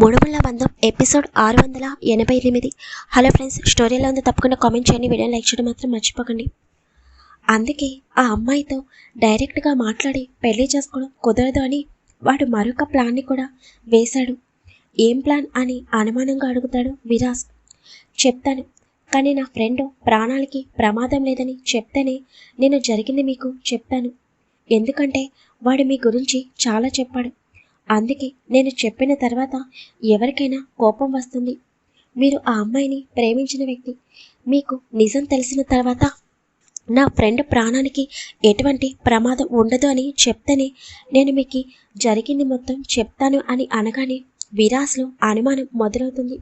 మూడుముళ్ళ బంధం ఎపిసోడ్ ఆరు వందల ఎనభై ఎనిమిది హలో ఫ్రెండ్స్ స్టోరీలో ఉంది తప్పకుండా కామెంట్ చేయండి వీడియో లైక్ చేయడం మాత్రం మర్చిపోకండి. అందుకే ఆ అమ్మాయితో డైరెక్ట్గా మాట్లాడి పెళ్ళి చేసుకోవడం కుదరదు అని వాడు మరొక ప్లాన్ని కూడా వేశాడు. ఏం ప్లాన్ అని అనుమానంగా అడుగుతాడు విరాస్ చెప్తాను కానీ నా ఫ్రెండ్ ప్రాణాలకి ప్రమాదం లేదని చెప్తేనే నేను జరిగింది మీకు చెప్తాను. ఎందుకంటే వాడు మీ గురించి చాలా చెప్పాడు. అందుకే నేను చెప్పిన తర్వాత ఎవరికైనా కోపం వస్తుంది. మీరు ఆ అమ్మాయిని ప్రేమించిన వ్యక్తి. మీకు నిజం తెలిసిన తర్వాత నా ఫ్రెండ్ ప్రాణానికి ఎటువంటి ప్రమాదం ఉండదు అని చెప్తేనే నేను మీకు జరిగింది మొత్తం చెప్తాను అని అనగానే విరాస్లో అనుమానం మొదలవుతుంది.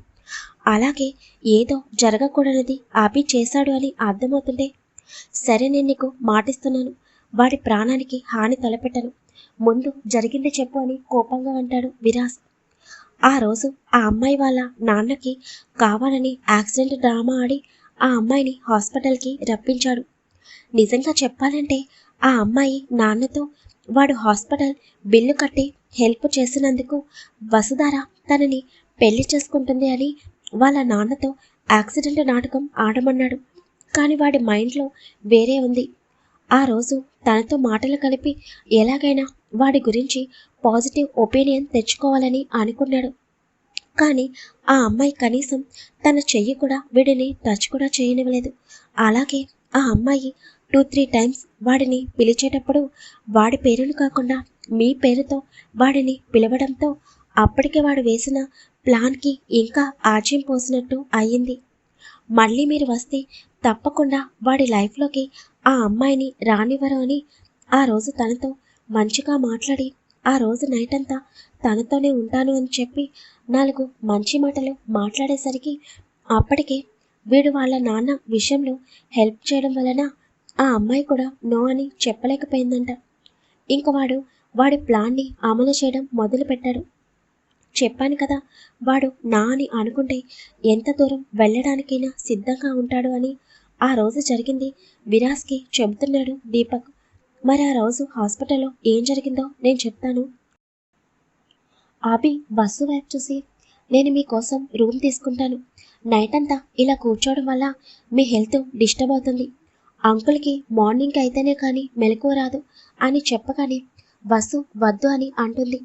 అలాగే ఏదో జరగకూడనిది ఆపి చేశాడు అని అర్థమవుతుంటే సరే నేను నీకు మాటిస్తున్నాను. వాడి ప్రాణానికి హాని తలపెట్టను. ముందు జరిగింది చెప్పు అని కోపంగా అంటాడు విరాస్. ఆ రోజు ఆ అమ్మాయి వాళ్ళ నాన్నకి కావాలని యాక్సిడెంట్ డ్రామా ఆడి ఆ అమ్మాయిని హాస్పిటల్కి రప్పించాడు. నిజంగా చెప్పాలంటే ఆ అమ్మాయి నాన్నతో వాడు హాస్పిటల్ బిల్లు కట్టి హెల్ప్ చేసినందుకు వసుధార తనని పెళ్ళి చేసుకుంటుంది అని వాళ్ళ నాన్నతో యాక్సిడెంట్ నాటకం ఆడమన్నాడు. కానీ వాడి మైండ్లో వేరే ఉంది. ఆ రోజు తనతో మాటలు కలిపి ఎలాగైనా వాడి గురించి పాజిటివ్ ఒపీనియన్ తెచ్చుకోవాలని అనుకున్నాడు. కానీ ఆ అమ్మాయి కనీసం తన చెయ్యి కూడా వీడిని టచ్ కూడా చేయనివ్వలేదు. అలాగే ఆ అమ్మాయి టూ త్రీ టైమ్స్ వాడిని పిలిచేటప్పుడు వాడి పేరును కాకుండా మీ పేరుతో వాడిని పిలవడంతో అప్పటికే వాడు వేసిన ప్లాన్కి ఇంకా ఆజ్యం పోసినట్టు అయ్యింది. మళ్ళీ మీరు వస్తే తప్పకుండా వాడి లైఫ్లోకి ఆ అమ్మాయిని రానివ్వరు అని ఆ రోజు తనతో మంచిగా మాట్లాడి ఆ రోజు నైట్ అంతా తనతోనే ఉంటాను అని చెప్పి నాలుగు మంచి మాటలు మాట్లాడేసరికి అప్పటికే వీడు వాళ్ళ నాన్న విషయంలో హెల్ప్ చేయడం వలన ఆ అమ్మాయి కూడా నో అని చెప్పలేకపోయిందంట. ఇంక వాడు వాడి ప్లాన్ని అమలు చేయడం మొదలుపెట్టాడు. చెప్పాను కదా వాడు నా అని అనుకుంటే ఎంత దూరం వెళ్ళడానికైనా సిద్ధంగా ఉంటాడు అని ఆ రోజు జరిగింది. విరాస్కి చెబుతున్నాడు దీపక్. మరి ఆ రోజు హాస్పిటల్లో ఏం జరిగిందో నేను చెప్తాను. ఆపి బస్సు వైపు చూసి నేను మీకోసం రూమ్ తీసుకుంటాను. నైట్ అంతా ఇలా కూర్చోవడం వల్ల మీ హెల్త్ డిస్టర్బ్ అవుతుంది. అంకుల్కి మార్నింగ్ అయితేనే కానీ మెలకువ రాదు అని చెప్పగానే బస్సు వద్దు అని అంటుంది.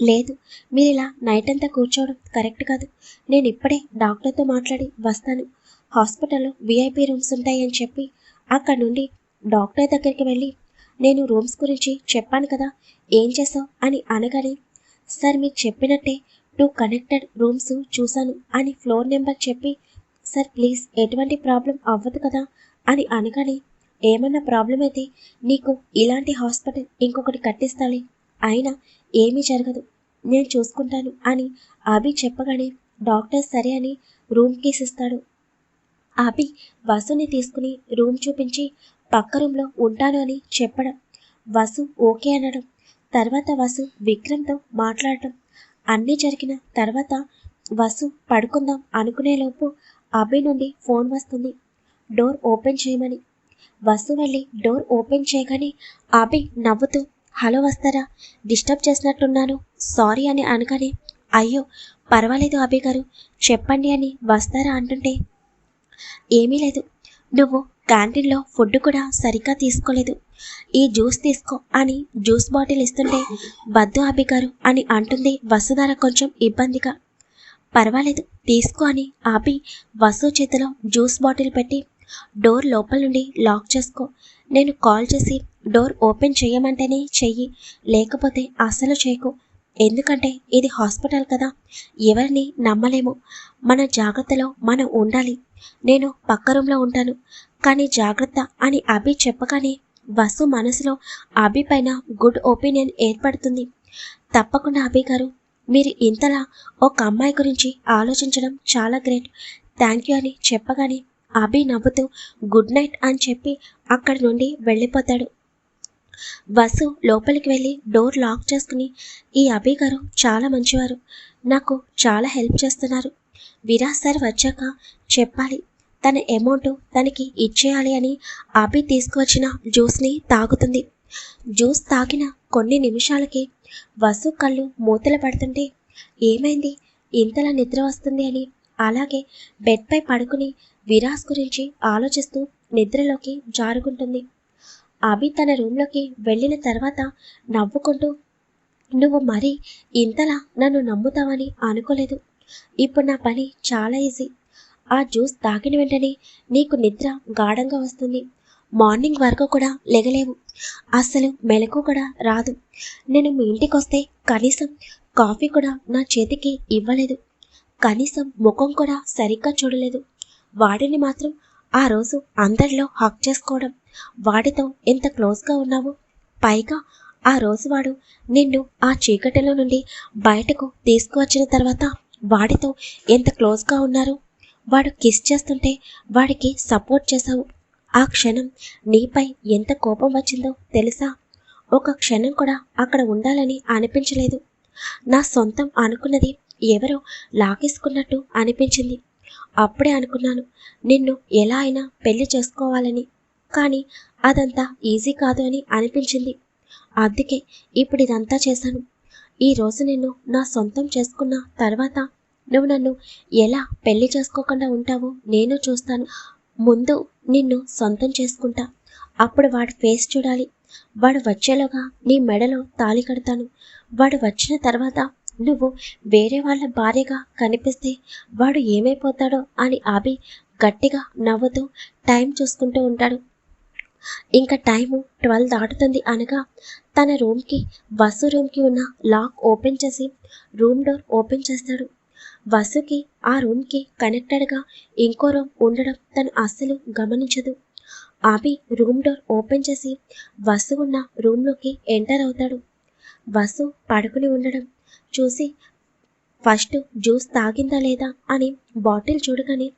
లేదు మీరు ఇలా నైట్ అంతా కూర్చోవడం కరెక్ట్ కాదు. నేను ఇప్పుడే డాక్టర్తో మాట్లాడి వస్తాను. హాస్పిటల్లో విఐపి రూమ్స్ ఉంటాయని చెప్పి అక్కడ నుండి డాక్టర్ దగ్గరికి వెళ్ళి నేను రూమ్స్ గురించి చెప్పాను కదా ఏం చేసావు అని అనగానే సార్ మీకు చెప్పినట్టే టూ కనెక్టెడ్ రూమ్స్ చూశాను అని ఫ్లోర్ నెంబర్ చెప్పి సార్ ప్లీజ్ ఎటువంటి ప్రాబ్లం అవ్వదు కదా అని అనగానే ఏమన్నా ప్రాబ్లం అయితే నీకు ఇలాంటి హాస్పిటల్ ఇంకొకటి కట్టిస్తాలి. అయినా ఏమీ జరగదు. నేను చూసుకుంటాను అని అభి చెప్పగానే డాక్టర్ సరే అని రూమ్ కీస్ ఇస్తాడు. అభి వసుని తీసుకుని రూమ్ చూపించి పక్క రూమ్లో ఉంటాను అని చెప్పడం. వసు ఓకే అనడం. తర్వాత వసు విక్రమ్తో మాట్లాడటం అన్నీ జరిగిన తర్వాత వసు పడుకుందాం అనుకునేలోపు అభి నుండి ఫోన్ వస్తుంది. డోర్ ఓపెన్ చేయమని. వసు వెళ్ళి డోర్ ఓపెన్ చేయగానే అభి నవ్వుతూ హలో వస్తారా? డిస్టర్బ్ చేసినట్టున్నాను సారీ అని అనగానే అయ్యో పర్వాలేదు అభి గారు చెప్పండి అని వస్తారా అంటుంటే ఏమీ లేదు. నువ్వు క్యాంటీన్లో ఫుడ్ కూడా సరిగ్గా తీసుకోలేదు. ఈ జ్యూస్ తీసుకో అని జ్యూస్ బాటిల్ ఇస్తుంటే వద్దు అభి గారు అని అంటుంది వసుధార కొంచెం ఇబ్బందిగా. పర్వాలేదు తీసుకో అని ఆపి వసు చేతిలో జ్యూస్ బాటిల్ పెట్టి డోర్ లోపల నుండి లాక్ చేసుకో. నేను కాల్ చేసి డోర్ ఓపెన్ చేయమంటేనే చెయ్యి లేకపోతే అస్సలు చేయకు. ఎందుకంటే ఇది హాస్పిటల్ కదా. ఎవరిని నమ్మలేము. మన జాగ్రత్తలో మనం ఉండాలి. నేను పక్క రూమ్లో ఉంటాను. కానీ జాగ్రత్త అని అభి చెప్పగానే వసు మనసులో అభి పైన గుడ్ ఒపీనియన్ ఏర్పడుతుంది. తప్పకుండా అభి గారు మీరు ఇంతలా ఒక అమ్మాయి గురించి ఆలోచించడం చాలా గ్రేట్. థ్యాంక్ యూ అని చెప్పగానే అభి నవ్వుతూ గుడ్ నైట్ అని చెప్పి అక్కడి నుండి వెళ్ళిపోతాడు. వసు లోపలికి వెళ్ళి డోర్ లాక్ చేసుకుని ఈ అభి గారు చాలా మంచివారు. నాకు చాలా హెల్ప్ చేస్తున్నారు. విరాజ్ సార్ వచ్చాక చెప్పాలి. తన అమౌంట్ తనకి ఇచ్చేయాలి అని అభి తీసుకువచ్చిన జ్యూస్ని తాగుతుంది. జ్యూస్ తాగిన కొన్ని నిమిషాలకి వసు కళ్ళు మూతలు పడుతుంటే ఏమైంది? ఇంతలా నిద్ర వస్తుంది అని అలాగే బెడ్పై పడుకుని విరాస్ గురించి ఆలోచిస్తూ నిద్రలోకి జారుకుంటుంది. అభి తన రూమ్లోకి వెళ్ళిన తర్వాత నవ్వుకుంటూ నువ్వు మరీ ఇంతలా నన్ను నమ్ముతావని అనుకోలేదు. ఇప్పుడు నా పని చాలా ఈజీ. ఆ జ్యూస్ తాగిన వెంటనే నీకు నిద్ర గాఢంగా వస్తుంది. మార్నింగ్ వరకు కూడా లెగలేవు. అస్సలు మెలకు కూడా రాదు. నేను మీ ఇంటికి వస్తే కనీసం కాఫీ కూడా నా చేతికి ఇవ్వలేదు. కనీసం ముఖం కూడా సరిగ్గా చూడలేదు. వాడిని మాత్రం ఆ రోజు అందరిలో హక్ చేసుకోవడం వాడితో ఎంత క్లోజ్గా ఉన్నావు పైగా ఆ రోజు వాడు నిన్ను ఆ చీకటిలో నుండి బయటకు తీసుకువచ్చిన తర్వాత వాడితో ఎంత క్లోజ్గా ఉన్నారు. వాడు కిస్ చేస్తుంటే వాడికి సపోర్ట్ చేశావు. ఆ క్షణం నీపై ఎంత కోపం వచ్చిందో తెలుసా? ఒక క్షణం కూడా అక్కడ ఉండాలని అనిపించలేదు. నా సొంతం అనుకున్నది ఎవరో లాగేసుకున్నట్టు అనిపించింది. అప్పుడే అనుకున్నాను నిన్ను ఎలా అయినా పెళ్ళి చేసుకోవాలని. కానీ అదంతా ఈజీ కాదు అని అనిపించింది. అందుకే ఇప్పుడు ఇదంతా చేశాను ఈరోజు నిన్ను నా సొంతం చేసుకున్న తర్వాత నువ్వు నన్ను ఎలా పెళ్ళి చేసుకోకుండా ఉంటావో నేను చూస్తాను. ముందు నిన్ను సొంతం చేసుకుంటా. అప్పుడు వాడి ఫేస్ చూడాలి. వాడు వచ్చేలోగా నీ మెడలో తాళి కడతాను. వాడు వచ్చిన తర్వాత నువ్వు వేరే వాళ్ళ భార్యగా కనిపిస్తే వాడు ఏమైపోతాడో అని అభి గట్టిగా నవ్వుతూ టైం చూసుకుంటూ ఉంటాడు. ఇంకా టైము ట్వెల్వ్ దాటుతుంది అనగా తన రూమ్కి వసు రూమ్కి ఉన్న లాక్ ఓపెన్ చేసి రూమ్ డోర్ ఓపెన్ చేస్తాడు. వసుకి ఆ రూమ్కి కనెక్టెడ్గా ఇంకో రూమ్ ఉండడం తను అస్సలు గమనించదు. అభి రూమ్ డోర్ ఓపెన్ చేసి వసు ఉన్న రూమ్లోకి ఎంటర్ అవుతాడు. వసు పడుకుని ఉండడం చూసి ఫస్ట్ జ్యూస్ తాగిందా లేదా? అని బాటిల్ చూడగానే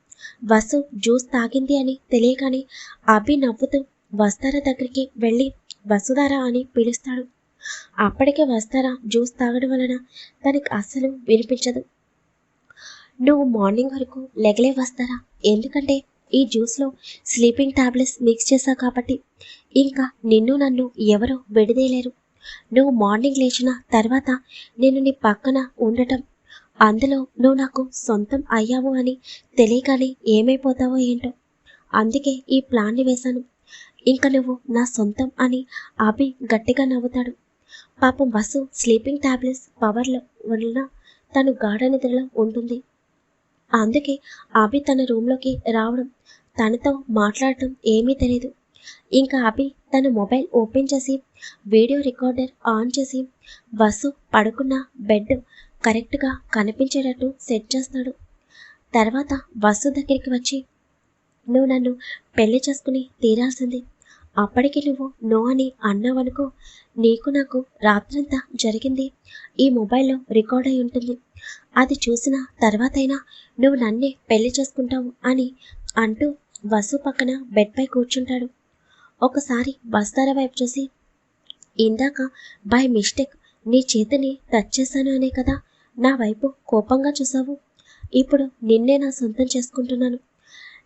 వసు జ్యూస్ తాగింది అని తెలియగానే అభి నవ్వుతూ వస్తారా దగ్గరికి వెళ్ళి? వసుధారా? అని పిలుస్తాడు. అప్పటికే వస్తారా జ్యూస్ తాగడం వలన తనకి అస్సలు వినిపించదు. నువ్వు మార్నింగ్ వరకు లెగలే వస్తారా? ఎందుకంటే ఈ జ్యూస్లో స్లీపింగ్ టాబ్లెట్స్ మిక్స్ చేశావు కాబట్టి. ఇంకా నిన్ను నన్ను ఎవరో విడదీయలేరు. నువ్వు మార్నింగ్ లేచిన తర్వాత నేను నీ పక్కన ఉండటం. అందులో నువ్వు నాకు సొంతం అయ్యావు అని తెలియగానే ఏమైపోతావో ఏంటో. అందుకే ఈ ప్లాన్ని వేశాను. ఇంకా నువ్వు నా సొంతం అని అభి గట్టిగా నవ్వుతాడు. పాపం బస్సు స్లీపింగ్ టాబ్లెట్స్ పవర్లో వలన తను గాఢ నిద్రలో ఉంటుంది. అందుకే అభి తన రూమ్లోకి రావడం. తనతో మాట్లాడటం ఏమీ తెలియదు ఇంకా అభి తన మొబైల్ ఓపెన్ చేసి వీడియో రికార్డర్ ఆన్ చేసి వసు పడుకున్న బెడ్ కరెక్ట్గా కనిపించేటట్టు సెట్ చేస్తాడు. తర్వాత వసు దగ్గరికి వచ్చి నువ్వు నన్ను పెళ్ళి చేసుకుని తీరాల్సింది. అప్పటికి నువ్వు నో అని అన్నావనుకో నీకు నాకు రాత్రంతా జరిగింది. ఈ మొబైల్లో రికార్డ్ అయి ఉంటుంది. అది చూసిన తర్వాతైనా నువ్వు నన్నే పెళ్ళి చేసుకుంటావు అని అంటూ వసు పక్కన బెడ్పై కూర్చుంటాడు. ఒకసారి బస్తాల వైపు చూసి ఇందాక బై మిస్టేక్ నీ చేతిని టచ్ చేశాను అనే కదా నా వైపు కోపంగా చూసావు ఇప్పుడు నిన్నే నా సొంతం చేసుకుంటున్నాను.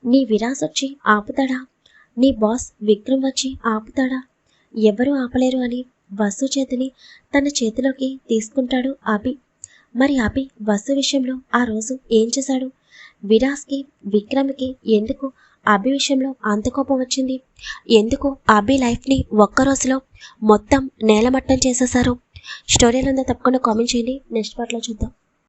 నీ విరాస్ వచ్చి ఆపుతాడా? నీ బాస్ విక్రమ్ వచ్చి ఆపుతాడా? ఎవరూ ఆపలేరు అని వసు చేతిని తన చేతిలోకి తీసుకుంటాడు అభి. మరి అభి వసు విషయంలో ఆ రోజు ఏం చేశాడు? విరాస్కి విక్రమ్కి ఎందుకు అభి విషయంలో అంత కోపం వచ్చింది. ఎందుకు అభి లైఫ్ని ఒక్క రోజులో మొత్తం నేలమట్టం చేసేశారు? స్టోరీలో తప్పకుండా కామెంట్ చేయండి. నెక్స్ట్ పార్ట్లో చూద్దాం.